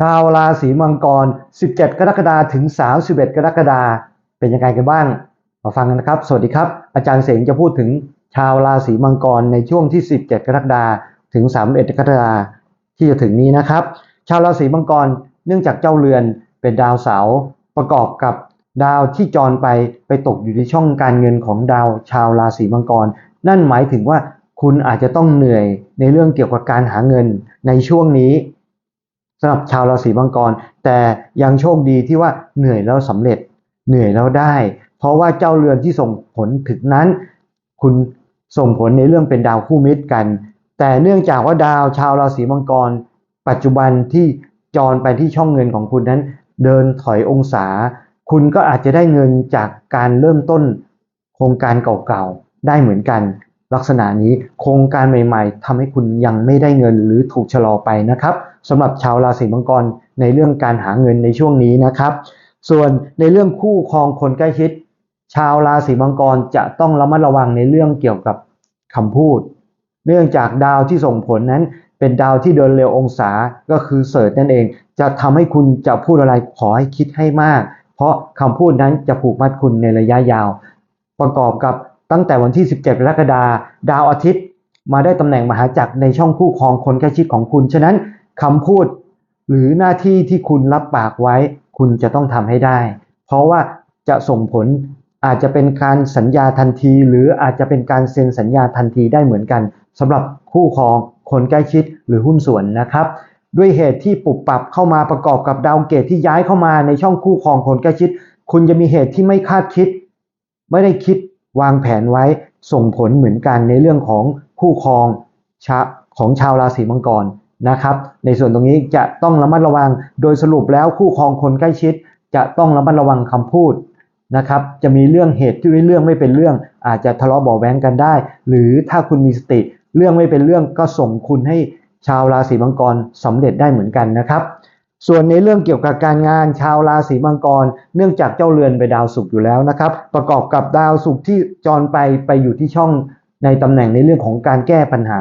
ชาวราศีมังกร 17 กรกฎาคมถึง 31 กรกฎาคมเป็นยังไงกันบ้าง มาฟังกันนะครับ สวัสดีครับ อาจารย์เสงจะพูดถึงชาวราศีมังกรในช่วงที่ 17 กรกฎาคมถึง 31 กรกฎาคมที่จะถึงนี้นะครับ ชาวราศีมังกรเนื่องจากเจ้าเรือนเป็นดาวเสาร์ประกอบกับดาวที่จรไปไปตกอยู่ในช่องการเงินของดาวชาวราศีมังกร นั่นหมายถึงว่าคุณอาจจะต้องเหนื่อยในเรื่องเกี่ยวกับการหาเงินในช่วงนี้ สำหรับชาวราศีมังกร แต่ยังโชคดีที่ว่าเหนื่อยแล้วสำเร็จเหนื่อยแล้วได้ เพราะว่าเจ้าเรือนที่ส่งผลถึงนั้น คุณส่งผลในเรื่องเป็นดาวคู่มิตรกัน แต่เนื่องจากว่าดาวชาวราศีมังกร ปัจจุบันที่จรไปที่ช่องเงินของคุณนั้น เดินถอยองศา คุณก็อาจจะได้เงินจากการเริ่มต้นโครงการเก่าๆได้เหมือนกัน ลักษณะนี้โครงการใหม่ๆทำให้คุณยังไม่ได้เงินหรือถูกชะลอไปนะครับสำหรับชาวราศีมังกรในเรื่องการหาเงินในช่วงนี้นะครับ ส่วนในเรื่องคู่ครองคนใกล้ชิด ชาวราศีมังกรจะต้องระมัดระวังในเรื่องเกี่ยวกับคำพูด เนื่องจากดาวที่ส่งผลนั้นเป็นดาวที่เดินเร็วองศาก็คือเสิร์ชนั่นเอง จะทำให้คุณจะพูดอะไรขอให้คิดให้มาก เพราะคำพูดนั้นจะผูกมัดคุณในระยะยาว ประกอบกับ ตั้งแต่วันที่ 17กรกฎาคมดาวอาทิตย์ มาได้ตำแหน่งมหาจักรในช่องคู่ครองคนใกล้ชิดของคุณ ฉะนั้นคำพูดหรือหน้าที่ที่คุณรับปากไว้ คุณจะต้องทำให้ได้ เพราะว่าจะส่งผลอาจจะเป็นการสัญญาทันที หรืออาจจะเป็นการเซ็นสัญญาทันทีได้เหมือนกันสำหรับคู่ครองคนใกล้ชิดหรือหุ้นส่วนนะครับ ด้วยเหตุที่ปรับปรับเข้ามาประกอบกับดาวเกตที่ย้ายเข้ามาในช่องคู่ครองคนใกล้ชิด คุณจะมีเหตุที่ไม่คาดคิด ไม่ได้คิด วางแผนไว้ส่งผลเหมือนกันในเรื่องของคู่ครองชาของชาวราศีมังกรนะครับ ในส่วนตรงนี้จะต้องระมัดระวังโดยสรุปแล้วคู่ครองคนใกล้ชิด จะต้องระมัดระวังคำพูดนะครับ จะมีเรื่องเหตุที่ไม่เรื่องไม่เป็นเรื่อง อาจจะทะเลาะเบาแว้งกันได้ หรือถ้าคุณมีสติเรื่องไม่เป็นเรื่องก็ส่งคุณให้ชาวราศีมังกรสำเร็จได้เหมือนกันนะครับ ส่วนในเรื่องเกี่ยวกับการงานชาวราศีมังกร เนื่องจากเจ้าเรือนไปดาวศุกร์อยู่แล้วนะครับ ประกอบกับดาวศุกร์ที่จรไปไปอยู่ที่ช่องในตำแหน่งในเรื่องของการแก้ปัญหา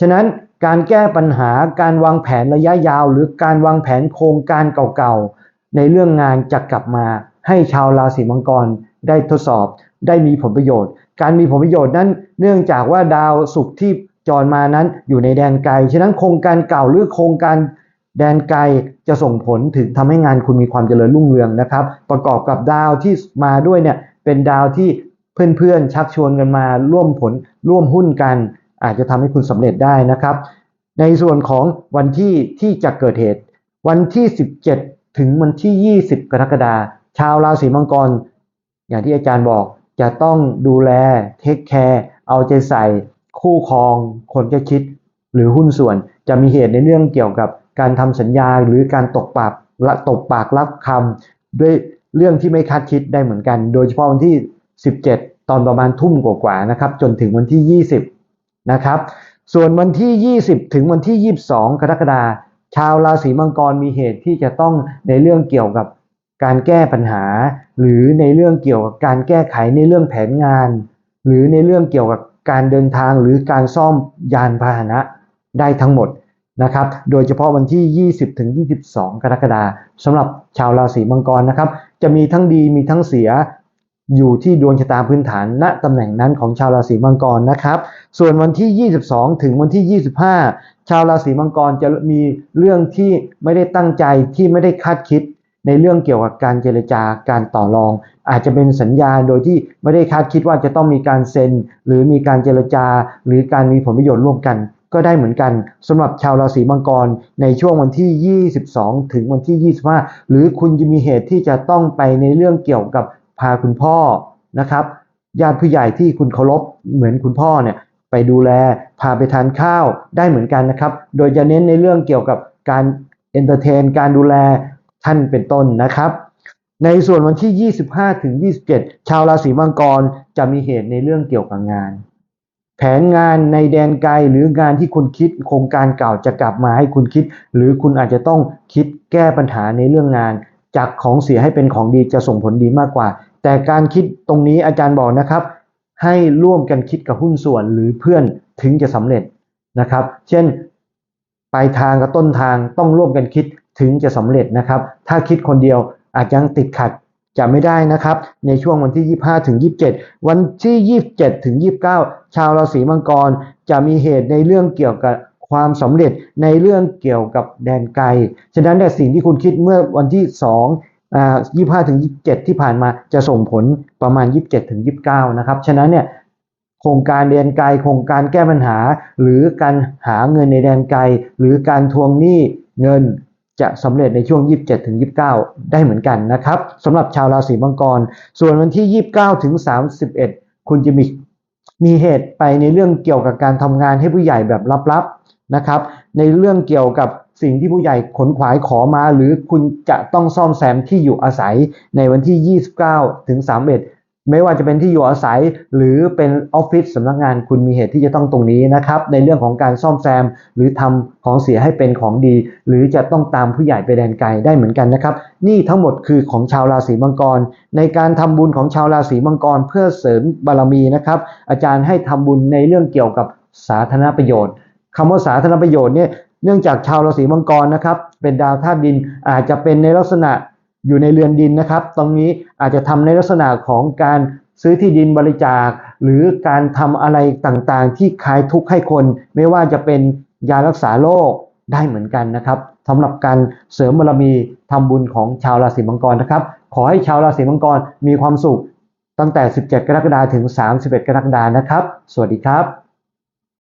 ฉะนั้นการแก้ปัญหาการวางแผนระยะยาว หรือการวางแผนโครงการเก่าๆ ในเรื่องงานจะกลับมา ให้ชาวราศีมังกรได้ทดสอบ ได้มีผลประโยชน์ การมีผลประโยชน์นั้น เนื่องจากว่าดาวศุกร์ที่จรมานั้นอยู่ในแดนไกล ฉะนั้นโครงการเก่าหรือโครงการ แดนไกลจะส่งผลถึงทำให้งานคุณมีความเจริญรุ่งเรืองนะครับ ประกอบกับดาวที่มาด้วยเนี่ยเป็นดาวที่เพื่อนๆชักชวนกันมาร่วมผลร่วมหุ้นกัน อาจจะทำให้คุณสำเร็จได้นะครับ ในส่วนของวันที่ที่จะเกิดเหตุ วันที่ 17 ถึงวันที่ 20 กรกฎาคมชาวราศีมังกร อย่างที่อาจารย์บอกจะต้องดูแลเทคแคร์เอาใจใส่คู่ครอง คนใกล้ชิดหรือหุ้นส่วนจะมีเหตุในเรื่องเกี่ยวกับ การทำสัญญาหรือการตกปากละตกปากรับคำด้วยเรื่องที่ไม่คาดคิดได้เหมือนกัน โดยเฉพาะวันที่ 17 ตอนประมาณทุ่มกว่าๆนะครับ จนถึงวันที่ 20 นะครับ ส่วนวันที่ 20 ถึงวันที่ 22 กรกฎาคมชาวราศีมังกรมีเหตุที่จะต้องในเรื่องเกี่ยวกับการแก้ปัญหา หรือในเรื่องเกี่ยวกับการแก้ไขในเรื่องแผนงาน หรือในเรื่องเกี่ยวกับการเดินทางหรือการซ่อมยานพาหนะได้ทั้งหมด นะครับ โดยเฉพาะวันที่ 20 ถึง 22 กรกฎาคมสำหรับชาวราศีมังกรนะครับ จะมีทั้งดีมีทั้งเสียอยู่ที่ดวงชะตาพื้นฐาน ณตำแหน่งนั้นของชาวราศีมังกรนะครับ ส่วนวันที่ 22 ถึงวันที่ 25 ชาวราศีมังกรจะมีเรื่องที่ไม่ได้ตั้งใจที่ไม่ได้คาดคิด ในเรื่องเกี่ยวกับการเจรจาการต่อรอง อาจจะเป็นสัญญาโดยที่ไม่ได้คาดคิดว่าจะต้องมีการเซ็น หรือมีการเจรจา หรือการมีผลประโยชน์ร่วมกัน ก็ได้เหมือนกันสำหรับชาวราศีมังกรในช่วงวันที่ 22 ถึงวันที่ 25 หรือคุณจะมีเหตุที่จะต้องไปในเรื่องเกี่ยวกับพาคุณพ่อนะครับญาติผู้ใหญ่ที่คุณเคารพเหมือนคุณพ่อเนี่ยไปดูแลพาไปทานข้าวได้เหมือนกันนะครับ โดยจะเน้นในเรื่องเกี่ยวกับการเอนเตอร์เทน การดูแลท่านเป็นต้นนะครับ ในส่วนวันที่ 25 ถึง 27 ชาวราศีมังกรจะมีเหตุในเรื่องเกี่ยวกับงาน แผนงานในแดนไกลหรืองานที่คุณคิดโครงการเก่าจะกลับมาให้คุณคิด หรือคุณอาจจะต้องคิดแก้ปัญหาในเรื่องงาน จากของเสียให้เป็นของดีจะส่งผลดีมากกว่า แต่การคิดตรงนี้อาจารย์บอกนะครับ ให้ร่วมกันคิดกับหุ้นส่วนหรือเพื่อนถึงจะสำเร็จนะครับ เช่นปลายทางกับต้นทางต้องร่วมกันคิดถึงจะสำเร็จนะครับ ถ้าคิดคนเดียวอาจจะติดขัด จะไม่ได้นะครับ ในช่วงวันที่ 25 ถึง 27 วันที่ 27 ถึง 29 ชาวราศีมังกรจะมีเหตุในเรื่องเกี่ยวกับความสำเร็จในเรื่องเกี่ยวกับแดนไกล ฉะนั้นเนี่สิ่งที่คุณคิดเมื่อวันที่2อ่า25 ถึง 27 ที่ผ่านมาจะส่งผลประมาณ 27 ถึง 29 นะครับ ฉะนั้นเนี่ยโครงการแดนไกล โครงการแก้ปัญหา หรือการหาเงินในแดนไกล หรือการทวงหนี้เงิน จะสำเร็จในช่วง 27ถึง29 ได้เหมือนกันนะครับสำหรับชาวราศีมังกร ส่วนวันที่ 29ถึง31 คุณจะมีมีเหตุไปในเรื่องเกี่ยวกับการทำงานให้ผู้ใหญ่แบบลับๆนะครับ ในเรื่องเกี่ยวกับสิ่งที่ผู้ใหญ่ขนขวายขอมา หรือคุณจะต้องซ่อมแซมที่อยู่อาศัยในวันที่ 29ถึง31 ไม่ว่าจะเป็นที่อยู่อาศัยหรือเป็นออฟฟิศสำนักงานคุณมีเหตุที่จะต้องตรงนี้นะครับในเรื่องของการซ่อมแซม หรือทำของเสียให้เป็นของดี หรือจะต้องตามผู้ใหญ่ไปแดนไกลได้เหมือนกันนะครับ นี่ทั้งหมดคือของชาวราศีมังกร ในการทำบุญของชาวราศีมังกร เพื่อเสริมบารมีนะครับอาจารย์ให้ทำบุญในเรื่องเกี่ยวกับสาธารณประโยชน์คำว่าสาธารณประโยชน์เนี่ยเนื่องจากชาวราศีมังกรนะครับเป็นดาวธาตุดินอาจจะเป็นในลักษณะ อยู่ในเรือนดินนะครับ ตรงนี้อาจจะทำในลักษณะของการซื้อที่ดินบริจาค หรือการทำอะไรต่างๆ ที่คลายทุกข์ให้คน ไม่ว่าจะเป็นยารักษาโรคได้เหมือนกันนะครับสำหรับการเสริมบารมีทำบุญของชาวราศีมังกรนะครับ ขอให้ชาวราศีมังกรมีความสุขตั้งแต่ 17 กรกฎาคมถึง 31 กรกฎาคมนะครับ สวัสดีครับ